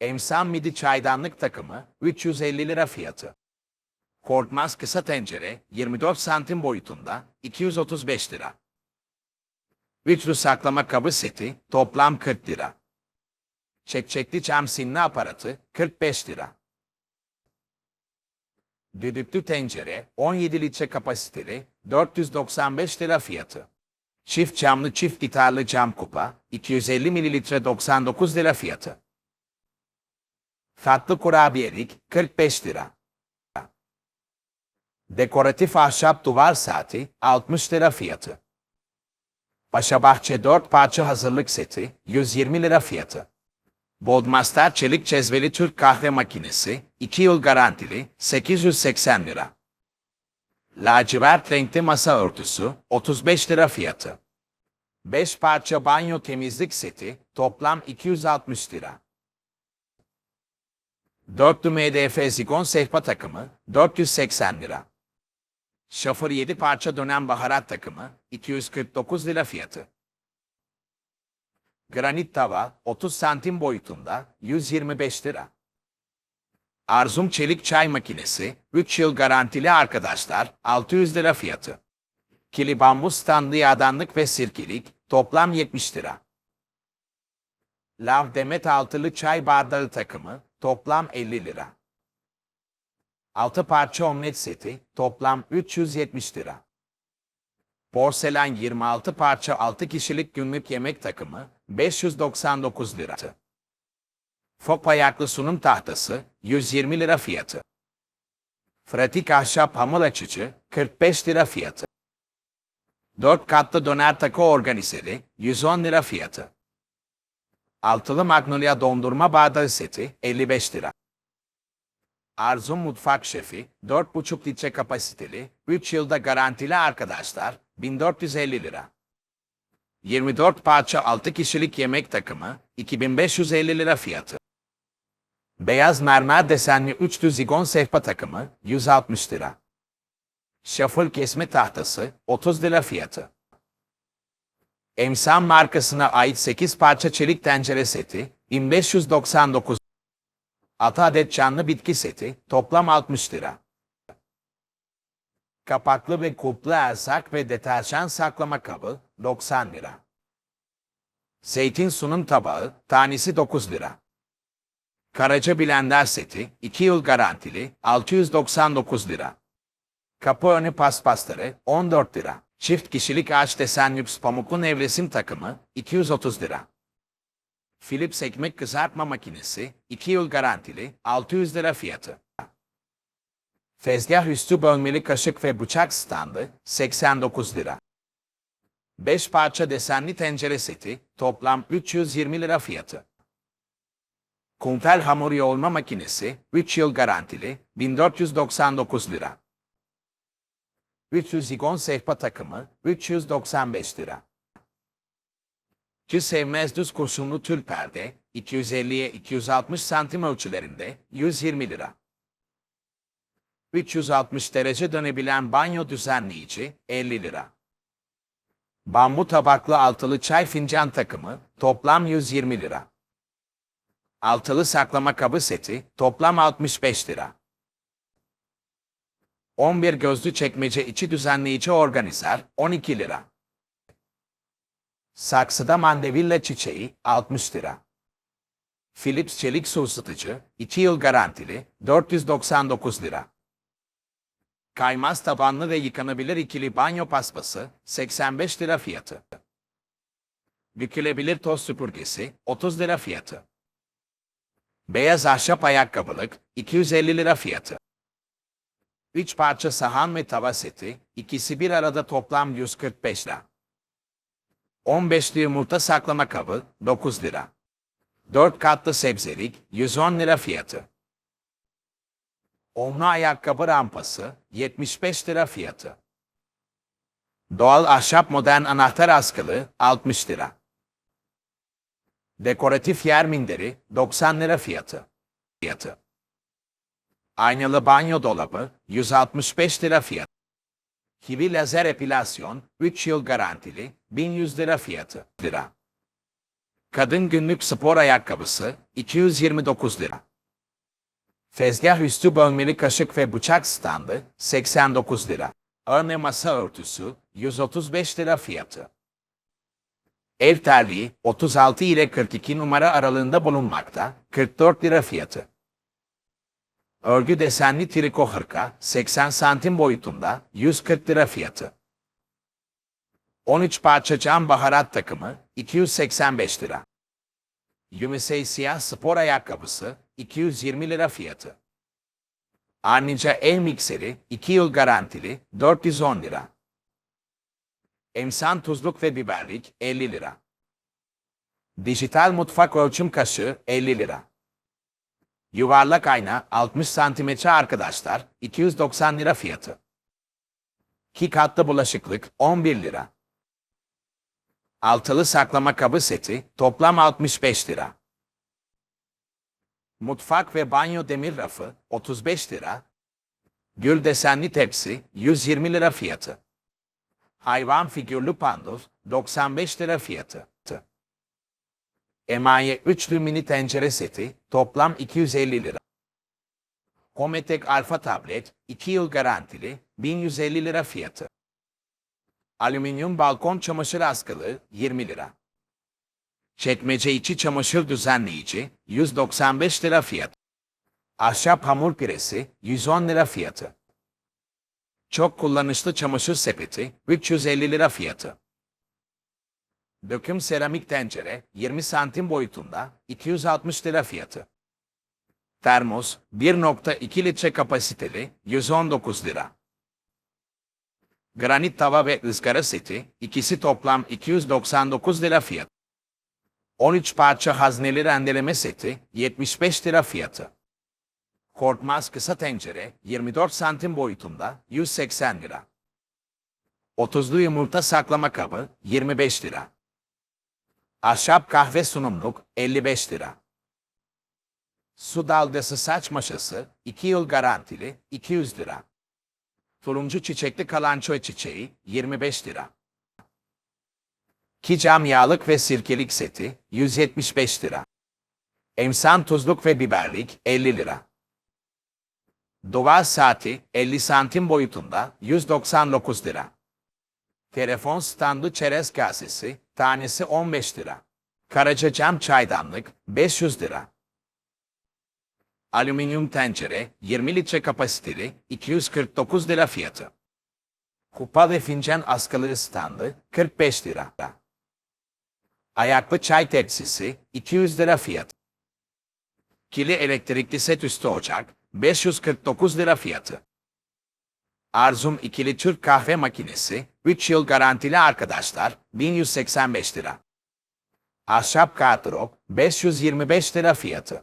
Emsan Midi çaydanlık takımı 350 lira fiyatı. Korkmaz kısa tencere 24 santim boyutunda 235 lira. Üçlü saklama kabı seti toplam 40 lira. Çekçekli cam sinne aparatı 45 lira. Düdüklü tencere 17 litre kapasiteli 495 lira fiyatı. Çift camlı çift gitarlı cam kupa 250 mililitre 99 lira fiyatı. Tatlı kurabiyelik 45 lira. Dekoratif ahşap duvar saati 60 lira fiyatı. Paşa Bahçe 4 parça hazırlık seti 120 lira fiyatı. Bodmaster çelik cezveli Türk kahve makinesi 2 yıl garantili 880 lira. Lacivert renkli masa örtüsü 35 lira fiyatı. 5 parça banyo temizlik seti toplam 260 lira. Dörtlü MDF zigon sehpa takımı 480 lira. Şoför 7 parça dönem baharat takımı 249 lira fiyatı. Granit tava 30 santim boyutunda 125 lira. Arzum çelik çay makinesi 3 yıl garantili arkadaşlar 600 lira fiyatı. Kili bambu standı yağdanlık ve sirkelik toplam 70 lira. Lav demet altılı çay bardağı takımı toplam 50 lira. 6 parça omlet seti toplam 370 lira. Porselen 26 parça 6 kişilik günlük yemek takımı 599 lira. Fop ayaklı sunum tahtası 120 lira fiyatı. Pratik ahşap hamur açıcı 45 lira fiyatı. 4 katlı döner takı organizeri 110 lira fiyatı. Altılı Magnolia dondurma bardağı seti 55 lira. Arzum Mutfak Şefi 4,5 litre kapasiteli 3 yılda garantili arkadaşlar 1450 lira. 24 parça 6 kişilik yemek takımı 2550 lira fiyatı. Beyaz mermer desenli 3 zigon sehpa takımı 160 lira. Şafıl kesme tahtası 30 lira fiyatı. Emsan markasına ait 8 parça çelik tencere seti 1599 6 adet canlı bitki seti toplam 60 lira. Kapaklı ve kuplu ersak ve deterjan saklama kabı 90 lira. Zeytin sunum tabağı tanesi 9 lira. Karaca blender seti 2 yıl garantili 699 lira. Kapı önü paspasları 14 lira. Çift kişilik ağaç desen lüks pamuklu nevresim takımı 230 lira. Philips ekmek kızartma makinesi 2 yıl garantili 600 lira fiyatı. Tezgah üstü bölmeli kaşık ve bıçak standı 89 lira. 5 parça desenli tencere seti toplam 320 lira fiyatı. Kuntel hamur yoğurma makinesi 3 yıl garantili 1499 lira. 300 zigon sehpa takımı 395 lira. Ki sevmez düz kurşunlu tül perde 250'ye 260 santim ölçülerinde 120 lira. 360 derece dönebilen banyo düzenleyici 50 lira. Bambu tabaklı altılı çay fincan takımı toplam 120 lira. Altılı saklama kabı seti toplam 65 lira. 11 gözlü çekmece içi düzenleyici organizer 12 lira. Saksıda mandevilla çiçeği 60 lira. Philips çelik su ısıtıcı 2 yıl garantili 499 lira. Kaymaz tabanlı ve yıkanabilir ikili banyo paspası 85 lira fiyatı. Bükülebilir toz süpürgesi 30 lira fiyatı. Beyaz ahşap ayakkabılık 250 lira fiyatı. 3 parça sahan ve tava seti, ikisi bir arada toplam 145 lira. 15'li yumurta saklama kabı 9 lira. 4 katlı sebzelik 110 lira fiyatı. Onlu ayakkabı rampası 75 lira fiyatı. Doğal ahşap modern anahtar askılı 60 lira. Dekoratif yer minderi 90 lira fiyatı. Fiyatı. Aynalı banyo dolabı 165 lira fiyatı. Kivi lazer epilasyon 3 yıl garantili 1100 lira fiyatı. Lira. Kadın günlük spor ayakkabısı 229 lira. Tezgah üstü bölmeli kaşık ve bıçak standı 89 lira. Örne masa örtüsü 135 lira fiyatı. Ev terliği 36 ile 42 numara aralığında bulunmakta 44 lira fiyatı. Örgü desenli triko hırka 80 santim boyutunda 140 lira fiyatı. 13 parça cam baharat takımı 285 lira. Yumesey siyah spor ayakkabısı 220 lira fiyatı. Arnica el mikseri 2 yıl garantili 410 lira. Emsan tuzluk ve biberlik 50 lira. Dijital mutfak ölçüm kaşığı 50 lira. Yuvarlak ayna 60 santimetre arkadaşlar 290 lira fiyatı. İki katlı bulaşıklık 11 lira. Altılı saklama kabı seti toplam 65 lira. Mutfak ve banyo demir rafı 35 lira. Gül desenli tepsi 120 lira fiyatı. Hayvan figürlü pandus 95 lira fiyatı. Emaye üçlü mini tencere seti toplam 250 lira. Hometek Alfa tablet 2 yıl garantili 1150 lira fiyatı. Alüminyum balkon çamaşır askılı 20 lira. Çekmece içi çamaşır düzenleyici 195 lira fiyat. Ahşap hamur piresi 110 lira fiyatı. Çok kullanışlı çamaşır sepeti 350 lira fiyatı. Döküm seramik tencere 20 santim boyutunda 260 lira fiyatı. Termos 1.2 litre kapasiteli 119 lira. Granit tava ve ızgara seti ikisi toplam 299 lira fiyat. 13 parça hazneli rendeleme seti 75 lira fiyatı. Korkmaz kısa tencere 24 santim boyutunda 180 lira. 30'lu yumurta saklama kabı 25 lira. Ahşap kahve sunumluk 55 lira. Su dalgası saç maşası 2 yıl garantili 200 lira. Turuncu çiçekli kalançoy çiçeği 25 lira. Ki cam yağlık ve sirkelik seti 175 lira. Emsan tuzluk ve biberlik 50 lira. Duvar saati 50 santim boyutunda 199 lira. Telefon standı çerez kasesi tanesi 15 lira. Karaca cam çaydanlık 500 lira. Alüminyum tencere 20 litre kapasiteli 249 lira fiyatı. Kupa ve fincan askılı standı 45 lira. Ayaklı çay tepsisi 200 lira fiyatı. Kili elektrikli set üstü ocak 549 lira fiyatı. Arzum ikili Türk kahve makinesi 3 yıl garantili arkadaşlar 1185 lira. Ahşap kartırok 525 lira fiyatı.